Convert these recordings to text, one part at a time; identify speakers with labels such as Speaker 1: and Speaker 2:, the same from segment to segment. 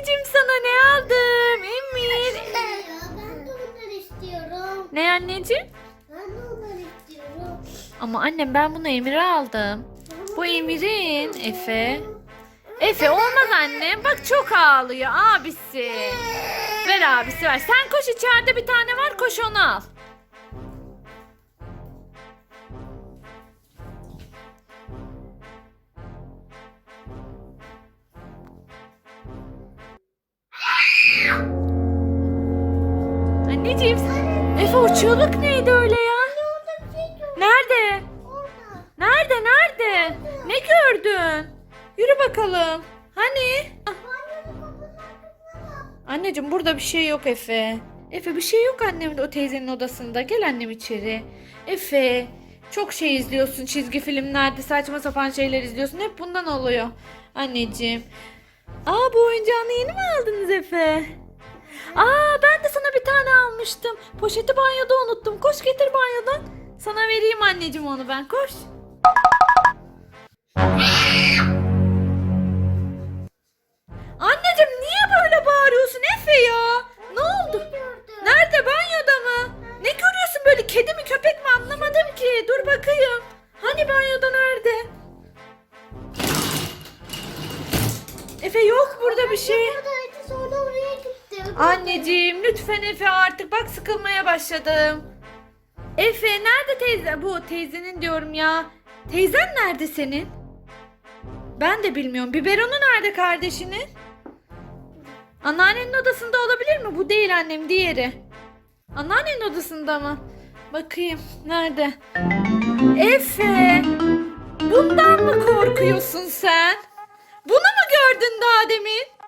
Speaker 1: Anneciğim sana ne aldım? Emir.
Speaker 2: Ben de onları istiyorum.
Speaker 1: Ne anneciğim?
Speaker 2: Ben de onları istiyorum.
Speaker 1: Ama annem ben bunu Emir'e aldım. Bu Emir'in Efe. Efe olmaz annem. Bak çok ağlıyor abisi. Ver abisi ver. Sen koş içeride bir tane var koş onu al. Anneciğim Efe o çığlık neydi öyle ya? Nerede? Nerede nerede? Ne gördün? Yürü bakalım. Hani? Anneciğim burada bir şey yok Efe. Efe bir şey yok annem o teyzenin odasında. Gel annem içeri. Efe çok şey izliyorsun çizgi filmlerde saçma sapan şeyler izliyorsun. Hep bundan oluyor. Anneciğim. Aa bu oyuncağını yeni mi aldınız Efe? Aa ben de sana bir tane almıştım. Poşeti banyoda unuttum. Koş getir banyodan. Sana vereyim anneciğim onu ben. Koş. Anneciğim niye böyle bağırıyorsun Efe ya? Ne oldu? Nerede banyoda mı? Ne görüyorsun böyle kedi mi köpek mi anlamadım ki. Dur bakayım. Hani banyoda nerede? Efe yok burada bir şey.
Speaker 2: Gitti.
Speaker 1: Anneciğim lütfen Efe artık bak sıkılmaya başladım. Efe nerede teyze? Bu teyzenin diyorum ya. Teyzen nerede senin? Ben de bilmiyorum. Biberonu nerede kardeşinin? Anneannenin odasında olabilir mi? Bu değil annem diğeri. Anneannenin odasında mı? Bakayım nerede? Efe! Bundan mı korkuyorsun sen? Bunu mu gördün daha demin?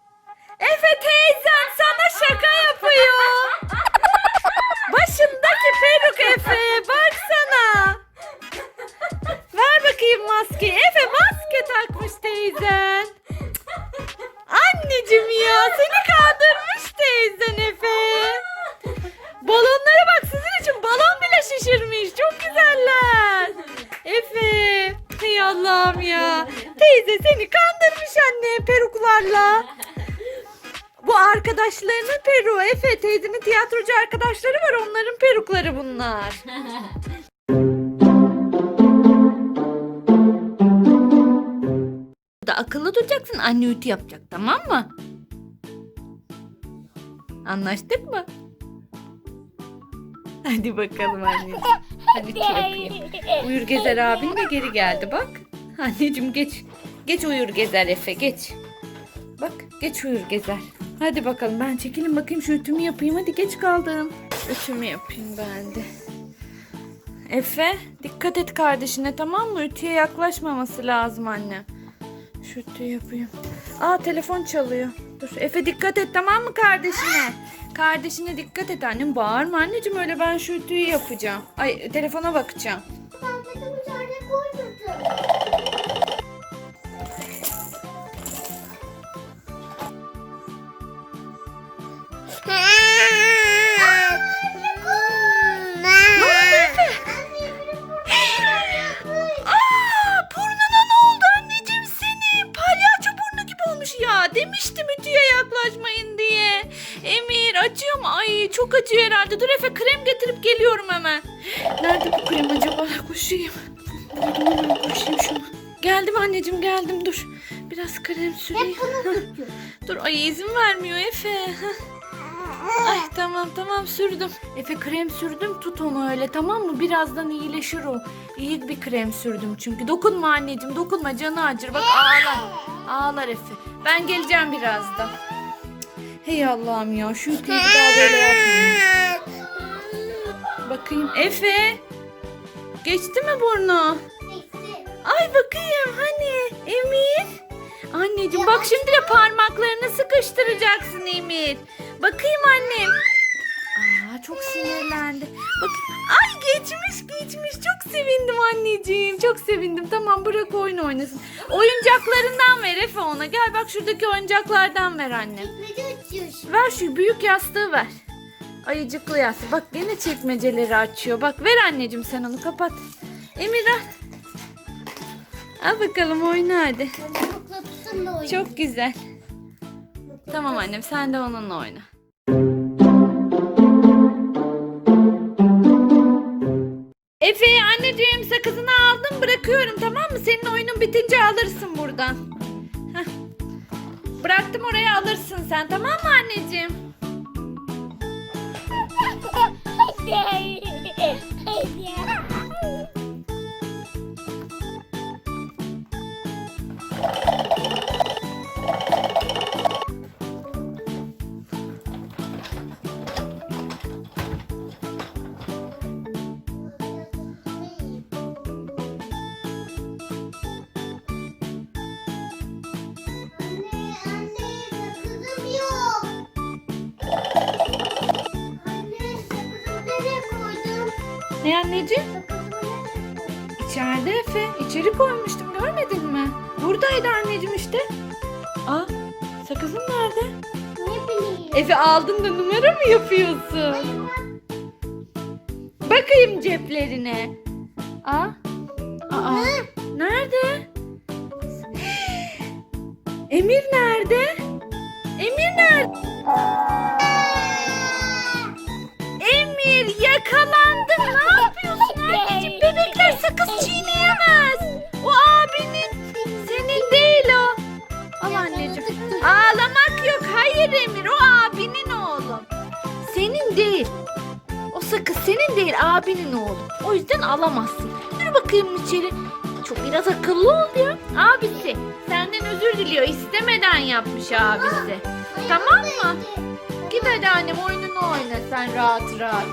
Speaker 1: Teyze seni kandırmış anne peruklarla. Bu arkadaşlarının peruğu Efe teyzenin tiyatrocu arkadaşları var onların perukları bunlar. da akıllı duracaksın anne ütü yapacak tamam mı? Anlaştık mı? Hadi bakalım anneciğim. Hadi ütü yapayım. Uyur Gezer abin de geri geldi bak. Anneciğim geç. Geç uyur Gezer Efe geç. Bak geç uyur Gezer. Hadi bakalım ben çekilin bakayım şu ütümü yapayım. Hadi geç kaldım. Ütümü yapayım ben de. Efe dikkat et kardeşine tamam mı? Ütüye yaklaşmaması lazım anne. Şu ütüyü yapayım. Aa telefon çalıyor. Dur Efe dikkat et tamam mı kardeşine? Kardeşine dikkat et annem. Bağırma anneciğim öyle ben şu ütüyü yapacağım. Ay telefona bakacağım. Çok acıyor herhalde. Dur Efe krem getirip geliyorum hemen. Nerede bu krem acaba? Koşayım. Koşayım şunu. Geldim anneciğim geldim dur. Biraz krem süreyim. dur ay izin vermiyor Efe. Ay tamam tamam sürdüm. Efe krem sürdüm tut onu öyle tamam mı? Birazdan iyileşir o. İyi bir krem sürdüm çünkü. Dokunma anneciğim dokunma canı acır. Bak ağlar. Ağlar Efe. Ben geleceğim birazdan. Hey Allah'ım ya şu ülkeyi bir daha böyle yapmayayım. Bakayım Efe. Geçti mi burnu? Ay bakayım hani Emir. Anneciğim bak şimdi de parmaklarını sıkıştıracaksın Emir. Bakayım annem. Çok sinirlendi. Bak ay geçmiş geçmiş çok sevindim anneciğim. Çok sevindim. Tamam bırak oyun oynasın. Oyuncaklarından ver Efe ona. Gel bak şuradaki oyuncaklardan ver annem. Ver şu büyük yastığı ver. Ayıcıklı yastığı. Bak gene çekmeceleri açıyor. Bak ver anneciğim sen onu kapat. Emir al. Al bakalım oyna hadi. Çok güzel. Tamam annem sen de onunla oyna. Sakızını aldım bırakıyorum tamam mı? Senin oyunun bitince alırsın buradan. Bıraktım oraya alırsın sen tamam mı anneciğim?
Speaker 2: Anne,
Speaker 1: Ne anneciğim? İçeride Efe. İçeri koymuştum görmedin mi? Buradaydı anneciğim işte. Aa sakızın nerede?
Speaker 2: Ne bileyim.
Speaker 1: Efe aldın da numara mı yapıyorsun? Bakayım ceplerine. Aa. Aa. Nerede? Emir nerede? Emir nerede? Emir yakalandın. Alamazsın. Dur bakayım içeri. Çok biraz akıllı ol ya. Abisi senden özür diliyor. İstemeden yapmış abisi. Tamam mı? Git hadi annem oyununu oyna sen rahat rahat.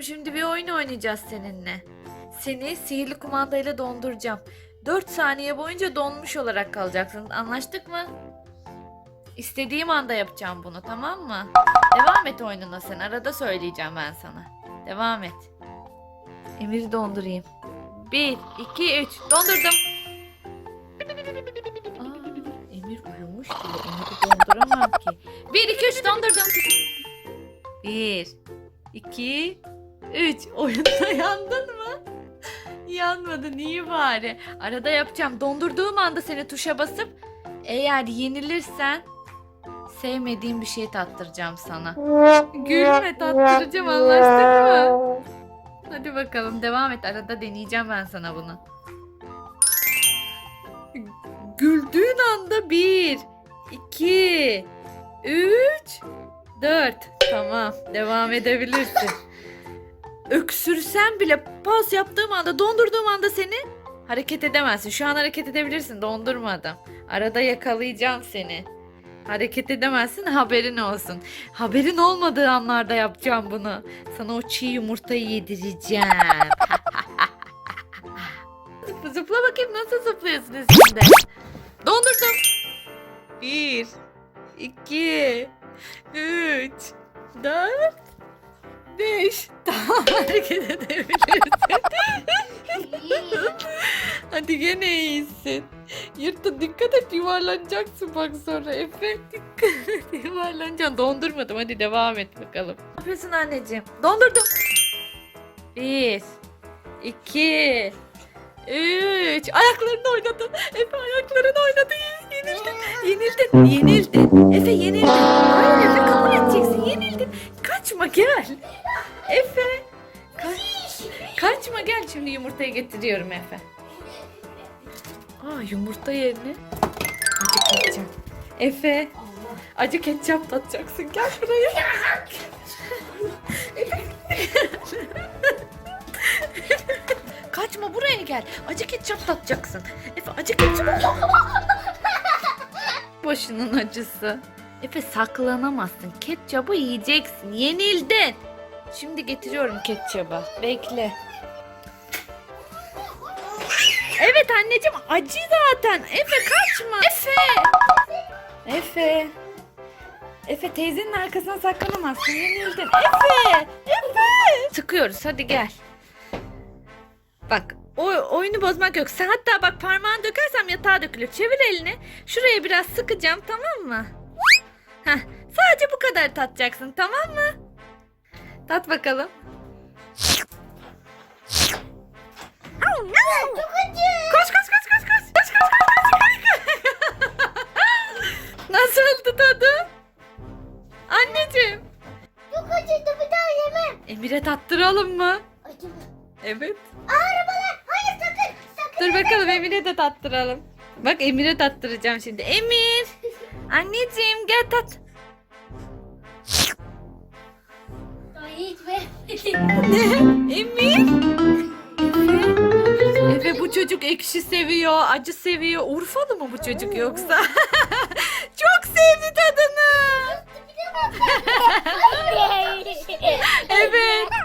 Speaker 1: Şimdi bir oyun oynayacağız seninle. Seni sihirli kumandayla donduracağım. 4 saniye boyunca donmuş olarak kalacaksın. Anlaştık mı? İstediğim anda yapacağım bunu tamam mı? Devam et oyununa sen. Arada söyleyeceğim ben sana. Devam et. Emir'i dondurayım. 1, 2, 3. Dondurdum. Aa, Emir uyumuş bile. Emir'i donduramam ki. 1, 2, 3 dondurdum. 1, 2, 3. Oyunda yandın mı? Yanmadın iyi bari. Arada yapacağım. Dondurduğum anda seni tuşa basıp eğer yenilirsen sevmediğim bir şey tattıracağım sana. Gülme tattıracağım anlaştık mı? Hadi bakalım devam et. Arada deneyeceğim ben sana bunu. Güldüğün anda bir, iki, üç, dört. Tamam devam edebilirsin. Öksürsen bile pas yaptığım anda dondurduğum anda seni hareket edemezsin. Şu an hareket edebilirsin dondurmadım. Arada yakalayacağım seni. Hareket edemezsin haberin olsun. Haberin olmadığı anlarda yapacağım bunu. Sana o çiğ yumurtayı yedireceğim. Zıpla, bakayım nasıl zıplıyorsun üstünde. Dondurdum. Bir, iki, üç, dört, beş. Tamam hareket edebilirsin. Hadi gene iyisin. Yırtta dikkat et yuvarlanacaksın bak sonra Efe. Dikkat et yuvarlanacaksın. Dondurmadım hadi devam et bakalım. Ne yapıyorsun anneciğim? Dondurdum. Bir, iki, üç. Ayaklarını oynadın. Efe ayaklarını oynadı. Yenildin. Yenildin. Yenildin. Efe yenildin. Hayır Efe kabul edeceksin. Yenildin. Kaçma gel. Efe. Kaç. Kaçma gel şimdi yumurtayı getiriyorum Efe. Aa yumurta yerine acı ketçap. Efe acı ketçap tatacaksın. Gel buraya. Kaçma buraya gel. Acı ketçap tatacaksın. Efe acı ketçap. Başının acısı. Efe saklanamazsın. Ketçabı yiyeceksin. Yenildin. Şimdi getiriyorum ketçabı. Bekle. Anneciğim acı zaten. Efe kaçma. Efe. Efe. Efe teyzenin arkasına saklanamazsın. Yenildin. Efe. Efe. Sıkıyoruz hadi gel. Bak o oyunu bozmak yok. Sen hatta bak parmağını dökersem yatağa dökülür. Çevir elini. Şuraya biraz sıkacağım tamam mı? Heh, sadece bu kadar tatacaksın tamam mı? Tat bakalım.
Speaker 2: Çok acı.
Speaker 1: Koş koş koş koş koş. Koş koş koş koş. Nasıldı tadı? Anneciğim.
Speaker 2: Çok acıydı bir daha yemem.
Speaker 1: Emir'e tattıralım mı?
Speaker 2: Acı mı?
Speaker 1: Evet.
Speaker 2: Aa, arabalar. Hayır sakın. Sakın.
Speaker 1: Dur bakalım Emir'e de tattıralım. Bak Emir'e tattıracağım şimdi. Emir. Anneciğim gel tat.
Speaker 2: Ay
Speaker 1: hiç be. ne? Emir çocuk ekşi seviyor, acı seviyor. Urfalı mı bu çocuk yoksa? Çok sevdi tadını. Evet.